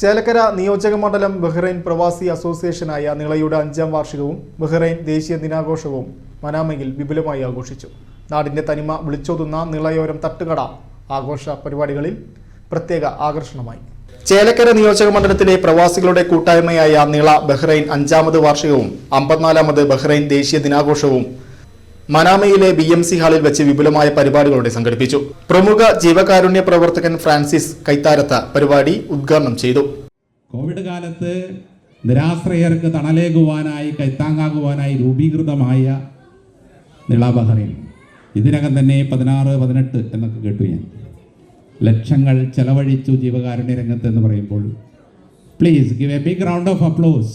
ചേലക്കര നിയോജക മണ്ഡലം ബഹ്റൈൻ പ്രവാസി അസോസിയേഷനായ നിളയുടെ അഞ്ചാം വാർഷികവും ബഹ്റൈൻ ദേശീയ ദിനാഘോഷവും മനാമയിൽ വിപുലമായി ആഘോഷിച്ചു. നാടിന്റെ തനിമ വിളിച്ചോതുന്ന നിളയോരം തട്ടുകട ആഘോഷ പരിപാടികളിൽ പ്രത്യേക ആകർഷണമായി. ചേലക്കര നിയോജക മണ്ഡലത്തിലെ പ്രവാസികളുടെ കൂട്ടായ്മയായ നിള ബഹ്റൈൻ അഞ്ചാമത് വാർഷികവും അമ്പത്തിനാലാമത് ബഹ്റൈൻ ദേശീയ ദിനാഘോഷവും മനാമയിലെ ബി എം സി ഹാളിൽ വെച്ച് വിപുലമായ പരിപാടികളോടെ സംഘടിപ്പിച്ചു. പ്രമുഖ ജീവകാരുണ്യ പ്രവർത്തകൻ ഫ്രാൻസിസ് കൈത്താരത്ത പരിപാടി ഉദ്ഘാടനം ചെയ്തു. കോവിഡ് കാലത്ത് നിരാശ്രയർക്ക് തണലേകുവാനായി കൈത്താങ്ങാകുവാനായി രൂപീകൃതമായ നിള ബഹ്റൈൻ ഇതിനകം തന്നെ പതിനാറ് പതിനെട്ട് എന്നൊക്കെ കേട്ടു ഞാൻ. ലക്ഷങ്ങൾ ചെലവഴിച്ചു ജീവകാരുണ്യ രംഗത്ത് എന്ന് പറയുമ്പോൾ. Please give a big round of applause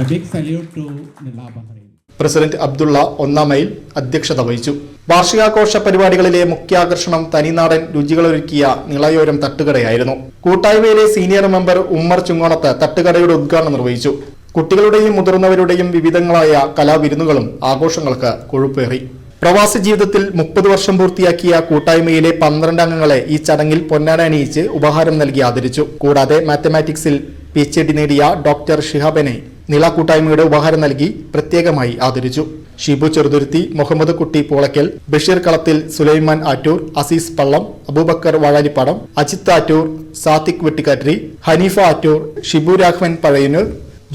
a big salute to Nila Bahrain president Abdulla ഒന്നാമയിൽ അധ്യക്ഷത വഹിച്ചു. വാർഷികാഘോഷ പരിപാടികളിലെ മുഖ്യാകർഷണം തനിനാടൻ രുചികളൊരുക്കിയ നിളയോരം തട്ടുകടയായിരുന്നു. കൂട്ടായ്മയിലെ സീനിയർ മെമ്പർ ഉമ്മർ ചുങ്ങോണത്ത് തട്ടുകടയുടെ ഉദ്ഘാടനം നിർവഹിച്ചു. കുട്ടികളുടെയും മുതിർന്നവരുടെയും വിവിധങ്ങളായ കലാവിരുന്നുകളും ആഘോഷങ്ങൾക്ക് കൊഴുപ്പേറി. പ്രവാസി ജീവിതത്തിൽ മുപ്പത് വർഷം പൂർത്തിയാക്കിയ കൂട്ടായ്മയിലെ പന്ത്രണ്ട് അംഗങ്ങളെ ഈ ചടങ്ങിൽ പൊന്നാട അണിയിച്ച് ഉപഹാരം നൽകി ആദരിച്ചു. കൂടാതെ മാത്തമാറ്റിക്സിൽ പി എച്ച് ഡി നേടിയ ഡോക്ടർ ഷിഹാബനെ നിള കൂട്ടായ്മയുടെ ഉപഹാരം നൽകി പ്രത്യേകമായി ആദരിച്ചു. ഷിബു ചെറുതുരുത്തി മുഹമ്മദ് കുട്ടി പോളക്കൽ ബഷീർ കളത്തിൽ സുലൈമാൻ ആറ്റൂർ അസീസ് പള്ളം അബൂബക്കർ വാഴാലിപ്പാടം അജിത്ത് ആറ്റൂർ സാത്തിക് വെട്ടിക്കാട്രി ഹനീഫ ആറ്റൂർ ഷിബു രാഘവൻ പഴയന്നൂർ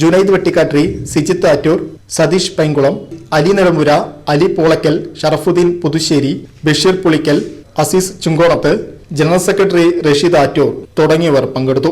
ജുനൈദ് വെട്ടിക്കാട്രി സിജിത്ത് ആറ്റൂർ സതീഷ് പൈങ്കുളം അലി നിലമ്പുര അലി പോളക്കൽ ഷറഫുദ്ദീൻ പുതുശ്ശേരി ബഷീർ പുളിക്കൽ അസീസ് ചുങ്കോണത്ത് ജനറൽ സെക്രട്ടറി റഷീദ് ആറ്റൂർ തുടങ്ങിയവർ പങ്കെടുത്തു.